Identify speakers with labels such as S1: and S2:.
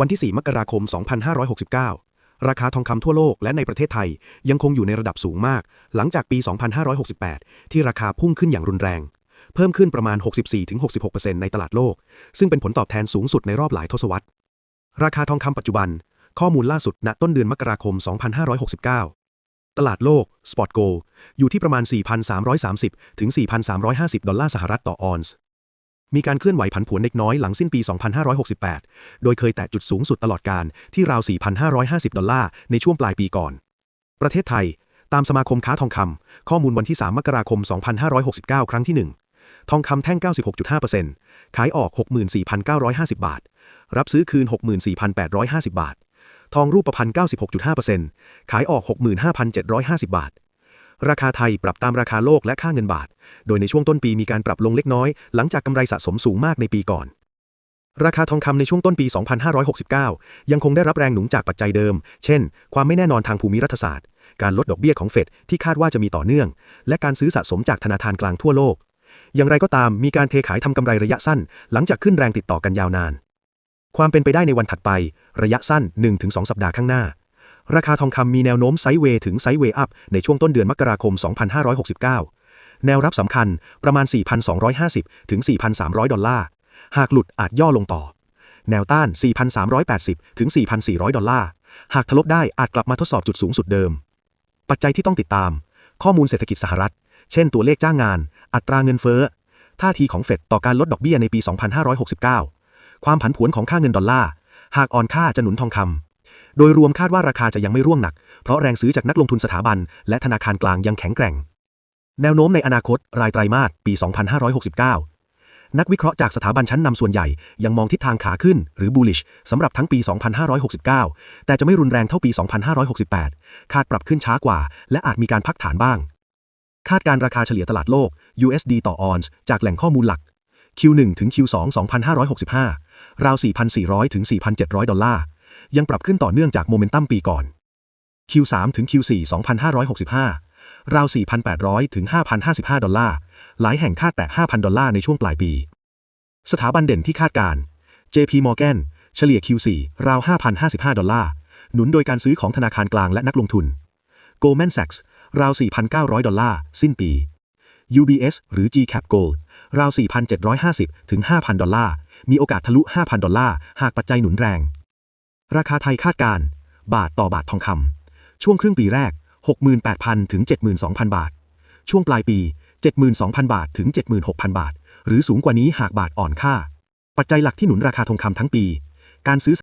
S1: วันที่ 4 มกราคม 2569 ราคาทองคำทั่วโลกและในประเทศไทยยังคงอยู่ในระดับสูงมาก หลังจากปี 2568 ที่ราคาพุ่งขึ้นอย่างรุนแรง เพิ่มขึ้นประมาณ 64-66%ในตลาดโลก ซึ่งเป็นผลตอบแทนสูงสุดในรอบหลายทศวรรษ ราคาทองคำปัจจุบัน ข้อมูลล่าสุดณต้นเดือนมกราคม 2569 ตลาดโลก Spot Go อยู่ที่ประมาณ 4,330 ถึง 4,350 ดอลลาร์สหรัฐต่อออนซ์ มีการเคลื่อนไหวผันผวนเล็กน้อยหลังสิ้นปี 2568 โดยเคยแตะจุดสูงสุดตลอดการที่ราว 4,550 ดอลลาร์ในช่วงปลายปีก่อน ประเทศไทย ตามสมาคมค้าทองคำข้อมูลวันที่ 3 มกราคม 2569 ครั้งที่ 1 ทองคำแท่ง 96.5%ขายออก 64,950 บาท รับซื้อคืน 64,850 บาท ทองรูปพรรณ96.5%ขายออก 65,750 บาท ราคาไทยปรับตามราคาโลกและค่าเงินบาท โดยในช่วงต้นปีมีการปรับลงเล็กน้อย หลังจากกำไรสะสมสูงมากในปีก่อน ราคาทองคำในช่วงต้นปี 2569 ยังคงได้รับแรงหนุนจากปัจจัยเดิม เช่น ความไม่แน่นอนทางภูมิรัฐศาสตร์ การลดดอกเบี้ยของเฟดที่คาดว่าจะมีต่อเนื่อง และการซื้อสะสมจากธนาคารกลางทั่วโลก อย่างไรก็ตามมีการเทขายทำกำไรระยะสั้น หลังจากขึ้นแรงติดต่อกันยาวนาน ความเป็นไปได้ในวันถัดไป ระยะสั้น 1-2 สัปดาห์ข้างหน้า ราคาทองคำมีแนวโน้มไซด์เวย์ถึงไซด์เวย์อัพในช่วงต้นเดือนมกราคม 2569 แนวรับสำคัญประมาณ 4,250 ถึง 4,300 ดอลลาร์ หากหลุดอาจย่อลงต่อ แนวต้าน 4,380 ถึง 4,400 ดอลลาร์ หากทะลุได้อาจกลับมาทดสอบจุดสูงสุดเดิม ปัจจัยที่ต้องติดตาม ข้อมูลเศรษฐกิจสหรัฐ เช่น ตัวเลขจ้างงาน อัตราเงินเฟ้อ ท่าทีของเฟดต่อการลดดอกเบี้ยในปี 2569 ความผันผวนของค่าเงินดอลลาร์ หากอ่อนค่าจะหนุนทองคำ โดยรวมคาดว่าราคาจะยังไม่ร่วงหนัก เพราะแรงซื้อจากนักลงทุนสถาบัน และธนาคารกลางยังแข็งแกร่ง แนวโน้มในอนาคต รายไตรมาสปี 2569 นักวิเคราะห์จากสถาบันชั้นนำส่วนใหญ่ ยังมองทิศทางขาขึ้น หรือ bullish สำหรับทั้งปี 2569 แต่จะไม่รุนแรงเท่าปี 2568 คาดปรับขึ้นช้ากว่า และอาจมีการพักฐานบ้าง คาดการราคาเฉลี่ยตลาดโลก USD ต่อออนซ์จากแหล่งข้อมูลหลัก Q1 ถึง Q2 2565 ราว 4,400 ถึง 4,700 ดอลลาร์ ยังปรับขึ้นต่อเนื่องจากโมเมนตัมปีก่อน Q3 ถึง Q4 2565 ราว 4,800 ถึง 5,055 ดอลลาร์ หลายแห่งคาดแต่5,000 ดอลลาร์ในช่วงปลายปี สถาบันเด่นที่คาดการ JP Morgan เฉลี่ย Q4 ราว 5,055 ดอลลาร์ หนุนโดยการซื้อของธนาคารกลางและนักลงทุน Goldman Sachs ราว 4,900 ดอลลาร์ สิ้นปี UBS หรือ GCap Gold ราว 4,750 ถึง 5,000 ดอลลาร์ มีโอกาสทะลุ 5,000 ดอลลาร์ หากปัจจัยหนุนแรง ราคาไทยคาดการ บาทต่อบาททองคำช่วงครึ่งปีแรก 68,000 ถึง 72,000 บาท ช่วงปลายปี 72,000 บาทถึง 76,000 บาท หรือสูงกว่านี้หากบาทอ่อนค่า ปัจจัยหลักที่หนุนราคาทองคำทั้งปี การซื้อ